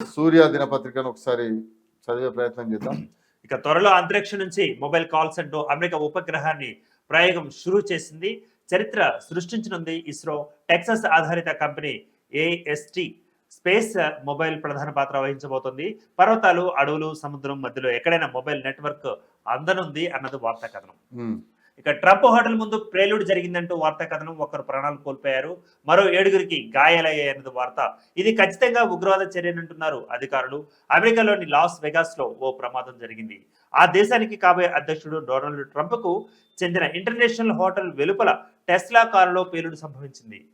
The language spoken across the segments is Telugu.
సూర్య దినపత్రికను ఒకసారి చదివే ప్రయత్నం చేద్దాం. ఇక త్వరలో అంతరిక్షం నుంచి మొబైల్ కాల్స్ అంటూ అమెరికా ఉపగ్రహాన్ని ప్రయోగం షురూ చేసింది. చరిత్ర సృష్టించనుంది ఇస్రో. టెక్సస్ ఆధారిత కంపెనీ ఏఎస్టి స్పేస్ మొబైల్ ప్రధాన పాత్ర వహించబోతోంది. పర్వతాలు అడవులు సముద్రం మధ్యలో ఎక్కడైనా మొబైల్ నెట్వర్క్ అందనుంది అన్నది వార్తా కథనం. ఇక ట్రంప్ హోటల్ ముందు ప్రేలుడు జరిగిందంటూ వార్తా కథనం ఒకరు ప్రాణాలు కోల్పోయారు. మరో ఏడుగురికి గాయాలయ్యాయన్నది వార్త. ఇది ఖచ్చితంగా ఉగ్రవాద చర్యనంటున్నారు అధికారులు. అమెరికాలోని లాస్ వెగాస్లో ఓ ప్రమాదం జరిగింది. ఆ దేశానికి కాబోయే అధ్యక్షుడు డొనాల్డ్ ట్రంప్కు చెందిన ఇంటర్నేషనల్ హోటల్ వెలుపల టెస్లా కారులో పేలుడు సంభవించింది.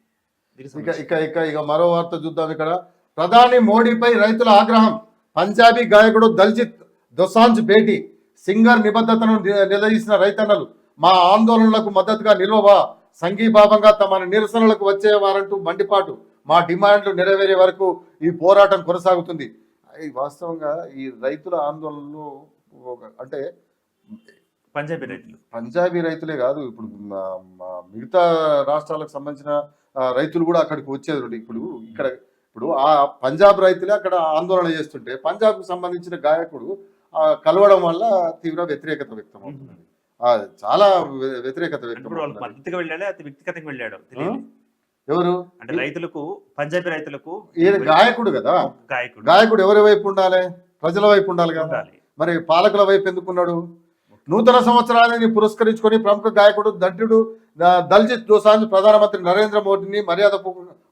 దీనికి ఇక సంబంధించి- ఇక ఇక ఇక మరో వార్త చూద్దాం ఇక్కడ. ప్రధాని మోడీపై రైతుల ఆగ్రహం. పంజాబీ గాయకుడు దల్జిత్ దొసాంజ్ భేటీ. సింగర్ నిబద్ధతను ని- నిలదీసిన రైతన్నలు మా ఆందోళనలకు మద్దతుగా నిల్వవా? సంఘీభావంగా తమ నిరసనలకు వచ్చేవారంటూ మండిపాటు మా డిమాండ్లు నెరవేరే వరకు ఈ పోరాటం కొనసాగుతుంది. ఈ వాస్తవంగా ఈ రైతుల ఆందోళనలు అంటే పంజాబీ రైతులు. పంజాబీ రైతులే కాదు ఇప్పుడు మిగతా రాష్ట్రాలకు సంబంధించిన రైతులు కూడా అక్కడికి వచ్చేది. ఇప్పుడు ఇక్కడ ఇప్పుడు ఆ పంజాబ్ రైతులే అక్కడ ఆందోళన చేస్తుంటే పంజాబ్కు సంబంధించిన గాయకుడు ఆ, కలవడం వల్ల తీవ్ర వ్యతిరేకత వ్యక్తం అవుతుంది. చాలా వ్య- వ్యతిరేకత వెళ్ళాడు అతి వ్యక్తిగతంగా వెళ్ళాడు ఎవరు? అంటే రైతులకు పంజాబీ రైతులకు ఈయన గాయకుడు కదా? గాయకుడు. గాయకుడు ఎవరి వైపు ఉండాలి? ప్రజల వైపు ఉండాలి. కదా మరి పాలకుల వైపు ఎందుకున్నాడు నూతన సంవత్సరాన్ని పురస్కరించుకొని ప్రముఖ గాయకుడు దడ్డుడు ఆ, దల్జిత్ దోసాంజ్ ప్రధానమంత్రి నరేంద్ర మోడీని మర్యాద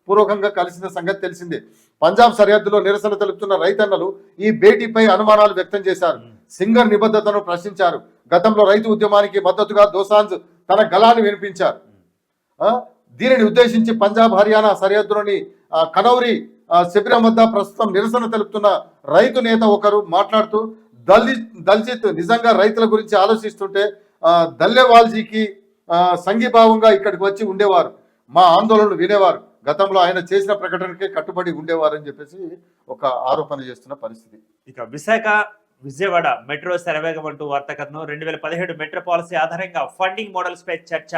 పూర్వకంగా కలిసిన సంగతి తెలిసిందే. పంజాబ్ సరిహద్దులో నిరసన తెలుపుతున్న రైతన్నలు ఈ భేటీపై అనుమానాలు వ్యక్తం చేశారు. సింగర్ నిబద్ధతను ప్రశ్నించారు. గతంలో రైతు ఉద్యమానికి మద్దతుగా దోసాంజ్ తన గలాన్ని వినిపించారు. దీనిని ఉద్దేశించి పంజాబ్ హర్యానా సరిహద్దులోని కనౌరి శిబిరం వద్ద ప్రస్తుతం నిరసన తెలుపుతున్న రైతు నేత ఒకరు మాట్లాడుతూ దళిత్ దళిత్ నిజంగా రైతుల గురించి ఆలోచిస్తుంటే దల్లెవాల్జీకి సంఘీభావంగా ఇక్కడికి వచ్చి ఉండేవారు. మా ఆందోళనలు వినేవారు. గతంలో ఆయన చేసిన ప్రకటనకే కట్టుబడి ఉండేవారు అని చెప్పేసి ఒక ఆరోపణ చేస్తున్న పరిస్థితి. ఇక విశాఖ విజయవాడ మెట్రో శరవేగం అంటూ వార్తా కథనం రెండు వేల పదిహేడు మెట్రో పాలసీ ఆధారంగా ఫండింగ్ మోడల్స్ పై చర్చ.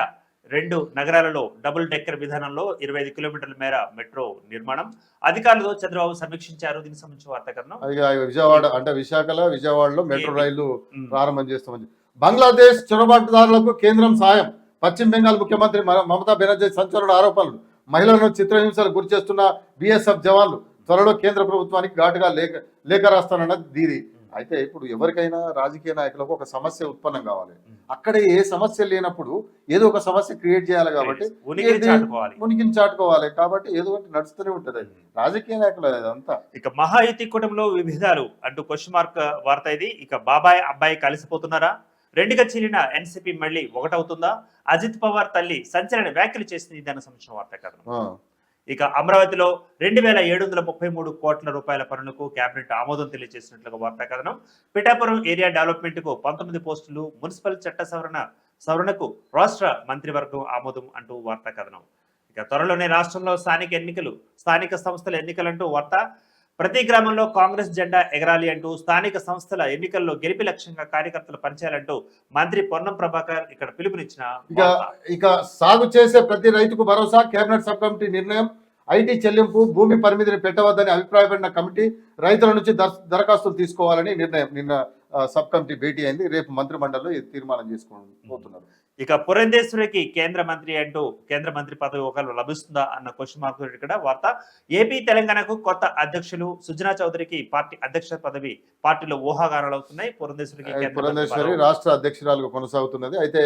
రెండు నగరాలలో డబుల్ డెక్కర్ విధానంలో ఇరవై ఐదు కిలోమీటర్ల మేర మెట్రో నిర్మాణం. అధికారులతో చంద్రబాబు సమీక్షించారు. దీనికి సంబంధించిన వార్తా కథనం విజయవాడ అంటే విశాఖలో విజయవాడలో మెట్రో. రైలు. ప్రారంభం చేస్తామని బంగ్లాదేశ్ చొరబాటుదారులకు కేంద్రం సాయం. పశ్చిమ బెంగాల్ ముఖ్యమంత్రి మమతా బెనర్జీ సంచలన ఆరోపణలు. మహిళలను చిత్రహింసలకు గురి చేస్తున్న బిఎస్ఎఫ్ జవాన్లు త్వరలో కేంద్ర ప్రభుత్వానికి ఘాటుగా లేఖ లేఖ రాస్తానన్నది దీది. అయితే ఇప్పుడు ఎవరికైనా రాజకీయ నాయకులకు ఒక సమస్య ఉత్పన్నం కావాలి. అక్కడ ఏ సమస్య లేనప్పుడు ఏదో ఒక సమస్య క్రియేట్ చేయాలి కాబట్టి ఉనికిని చాటుకోవాలి. కాబట్టి ఏదో ఒకటి నడుస్తూనే ఉంటుంది. రాజకీయ నాయకులు అదంతా ఇక మహాయుతి కూటమిలో విభేదాలు అంటూ క్వశ్చన్ మార్క్ వార్త ఇది. ఇక బాబాయ్ అబ్బాయి కలిసిపోతున్నారా? రెండుగా చీలిన ఎన్సీపీ మళ్ళీ ఒకటవుతుందా? అజిత్ పవార్ తల్లి సంచలన వ్యాఖ్యలు చేసింది దానికి సంబంధించిన వార్త కథనం ఆ. ఇక అమరావతిలో రెండు వేల ఏడు వందల ముప్పై మూడు కోట్ల రూపాయల పనులకు కేబినెట్ ఆమోదం తెలియజేసినట్లుగా వార్తా కథనం పిఠాపురం ఏరియా డెవలప్మెంట్కు పంతొమ్మిది పోస్టులు మున్సిపల్ చట్ట సవరణ సవరణకు రాష్ట్ర మంత్రివర్గం ఆమోదం అంటూ వార్తా కథనం ఇక త్వరలోనే రాష్ట్రంలో స్థానిక ఎన్నికలు స్థానిక సంస్థల ఎన్నికలంటూ వార్త. ప్రతి గ్రామంలో కాంగ్రెస్ జెండా ఎగరాలి అంటూ స్థానిక సంస్థల ఎన్నికల్లో గెలిపి లక్ష్యంగా కార్యకర్తలు పనిచేయాలంటూ మంత్రి పొన్నం ప్రభాకర్ ఇక్కడ పిలుపునిచ్చిన ఇక. ఇక సాగు చేసే ప్రతి రైతుకు భరోసా కేబినెట్ సబ్ కమిటీ నిర్ణయం ఐటీ చెల్లింపు భూమి పరిమితిని పెట్టవద్దని అభిప్రాయపడిన కమిటీ రైతుల నుంచి దర్- దరఖాస్తులు తీసుకోవాలని నిర్ణయం నిన్న సబ్ కమిటీ భేటీ అయింది. రేపు మంత్రి మండలిలో తీర్మానం చేసుకోబోతున్నారు ఇక పురంధేశ్వరికి కేంద్ర మంత్రి అంటూ కేంద్ర మంత్రి పదవి ఒకరు లభిస్తుందా అన్న క్వశ్చన్ మార్క్ ఇక్కడ వార్త. ఏపీ తెలంగాణకు కొత్త అధ్యక్షులు సుజనా చౌదరికి పార్టీ అధ్యక్ష పదవి పార్టీలో ఊహాగానాలు అవుతున్నాయి. పురంధేశ్వరికి పురంధేశ్వరి. రాష్ట్ర అధ్యక్షురాలుగా కొనసాగుతున్నది. అయితే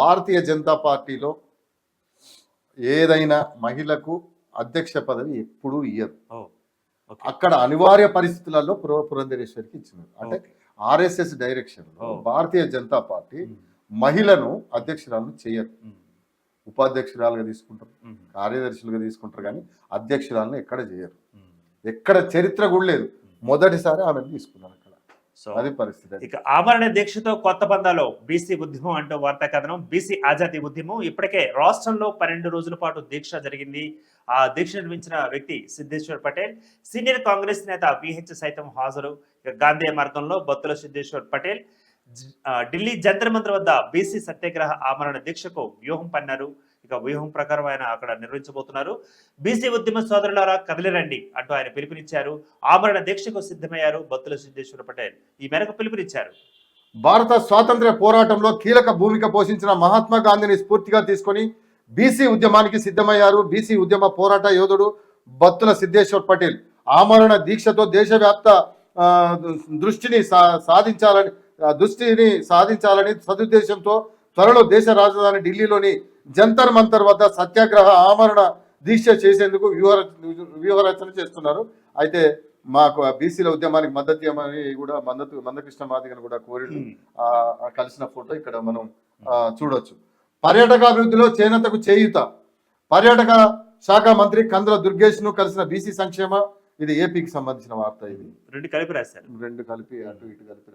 భారతీయ జనతా పార్టీలో ఏదైనా మహిళకు అధ్యక్ష పదవి ఎప్పుడూ ఇయ్యదు. అక్కడ అనివార్య పరిస్థితులలో పుర పురంధరేశ్వరికి ఇచ్చినారు. అంటే. ఆర్ఎస్ఎస్ డైరెక్షన్ ఓ. భారతీయ జనతా పార్టీ మహిళను అధ్యక్షురాలను చేయరు ఉపాధ్యక్షురాలుగా తీసుకుంటారు కార్యదర్శులుగా తీసుకుంటారు కానీ అధ్యక్షురాలను ఎక్కడ చేయరు. ఎక్కడ చరిత్ర కూడా లేదు. మొదటిసారి ఆమెను తీసుకున్నారు. సో అది పరిస్థితి. ఇక ఆమరణ దీక్షతో కొత్త బంధాలో బీసీ ఉద్యమం అంటూ వార్తా కథనం బీసీ ఆజాదీ ఉద్యమం ఇప్పటికే రాష్ట్రంలో పన్నెండు రోజుల పాటు దీక్ష జరిగింది. ఆ దీక్ష నిర్మించిన వ్యక్తి సిద్ధేశ్వర్ పటేల్ సీనియర్ కాంగ్రెస్ నేత పిహెచ్ సైతం హాజరు. ఇక గాంధీ మార్గంలో బత్తుల సిద్ధేశ్వర్ పటేల్ ఢిల్లీ జంతర్ మంత్ర వద్ద బీసీ సత్యాగ్రహ ఆమరణ దీక్షకు వ్యూహం పన్నారు. ఇక వ్యూహం ప్రకారం ఆయన అక్కడ నిర్వహించబోతున్నారు. బీసీ ఉద్యమ సోదరులారా కదిలిరండి అంటూ ఆయన పిలుపునిచ్చారు. ఆమరణ దీక్షకు సిద్ధమయ్యారు బత్తుల సిద్ధేశ్వర పటేల్. ఈ మేరకు పిలుపునిచ్చారు. భారత స్వాతంత్ర్య పోరాటంలో కీలక భూమిక పోషించిన మహాత్మా గాంధీని స్ఫూర్తిగా తీసుకొని బీసీ ఉద్యమానికి సిద్ధమయ్యారు. బీసీ ఉద్యమ పోరాట యోధుడు బత్తుల సిద్ధేశ్వర్ పటేల్. ఆమరణ దీక్షతో దేశవ్యాప్త దృష్టిని సా- సాధించాలని దృష్టిని సాధించాలని సదుద్దేశంతో త్వరలో దేశ రాజధాని ఢిల్లీలోని జంతర్ మంతర్ వద్ద సత్యాగ్రహ ఆమరణ దీక్ష చేసేందుకు వ్యూహ వ్యూహరచన చేస్తున్నారు. అయితే మాకు బీసీల ఉద్యమానికి మద్దతు ఇవ్వమని కూడా మద్దతు మందకృష్ణ మాదిగను కూడా కోరి కలిసిన ఫోటో ఇక్కడ మనం చూడొచ్చు. పర్యాటక అభివృద్ధిలో చేనేతకు చేయూత. పర్యాటక శాఖ మంత్రి కందుల దుర్గేష్ను కలిసిన బీసీ సంక్షేమ ఇది ఏపీకి సంబంధించిన వార్త ఇది. రెండు కలిపి రాశారు. రెండు కలిపి అటు ఇటు కలిపి